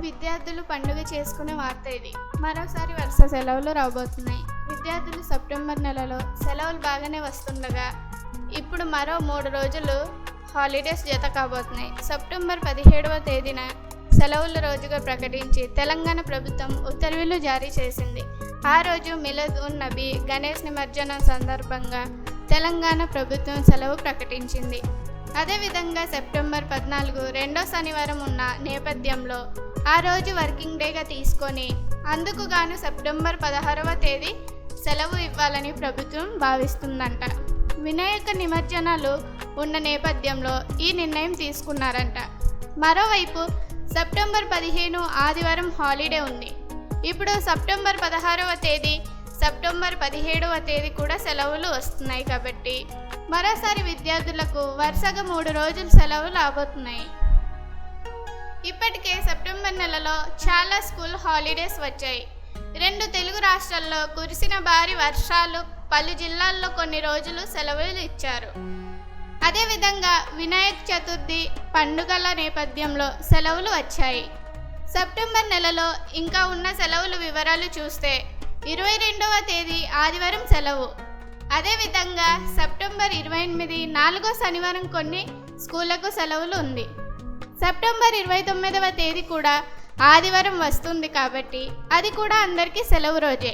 విద్యార్థులు పండుగ చేసుకునే వార్త ఇది. మరోసారి వరుస సెలవులు రాబోతున్నాయి. విద్యార్థులు సెప్టెంబర్ నెలలో సెలవులు బాగానే వస్తుండగా ఇప్పుడు మరో మూడు రోజులు హాలిడేస్ జత కాబోతున్నాయి. సెప్టెంబర్ పదిహేడవ తేదీన సెలవుల రోజుగా ప్రకటించి తెలంగాణ ప్రభుత్వం ఉత్తర్వులు జారీ చేసింది. ఆ రోజు మిలద్ ఉన్ నబీ గణేష్ నిమజ్జనం సందర్భంగా తెలంగాణ ప్రభుత్వం సెలవు ప్రకటించింది. అదేవిధంగా సెప్టెంబర్ పద్నాలుగు రెండో శనివారం ఉన్న నేపథ్యంలో ఆ రోజు వర్కింగ్ డేగా తీసుకొని అందుకు గాను సెప్టెంబర్ పదహారవ తేదీ సెలవు ఇవ్వాలని ప్రభుత్వం భావిస్తుందంట. వినాయక నిమజ్జనాలు ఉన్న నేపథ్యంలో ఈ నిర్ణయం తీసుకున్నారంట. మరోవైపు సెప్టెంబర్ పదిహేను ఆదివారం హాలిడే ఉంది. ఇప్పుడు సెప్టెంబర్ పదహారవ తేదీ సెప్టెంబర్ పదిహేడవ తేదీ కూడా సెలవులు వస్తున్నాయి కాబట్టి మరోసారి విద్యార్థులకు వరుసగా మూడు రోజులు సెలవులు రాబోతున్నాయి. ఇప్పటికే సెప్టెంబర్ నెలలో చాలా స్కూల్ హాలిడేస్ వచ్చాయి. రెండు తెలుగు రాష్ట్రాల్లో కురిసిన భారీ వర్షాలు పలు జిల్లాల్లో కొన్ని రోజులు సెలవులు ఇచ్చారు. అదేవిధంగా వినాయక చతుర్థి పండుగల నేపథ్యంలో సెలవులు వచ్చాయి. సెప్టెంబర్ నెలలో ఇంకా ఉన్న సెలవుల వివరాలు చూస్తే ఇరవై రెండవ తేదీ ఆదివారం సెలవు. అదేవిధంగా సెప్టెంబర్ ఇరవై ఎనిమిది నాలుగో శనివారం కొన్ని స్కూళ్ళకు సెలవులు ఉంది. సెప్టెంబర్ ఇరవై తొమ్మిదవ తేదీ కూడా ఆదివారం వస్తుంది కాబట్టి అది కూడా అందరికీ సెలవు రోజే.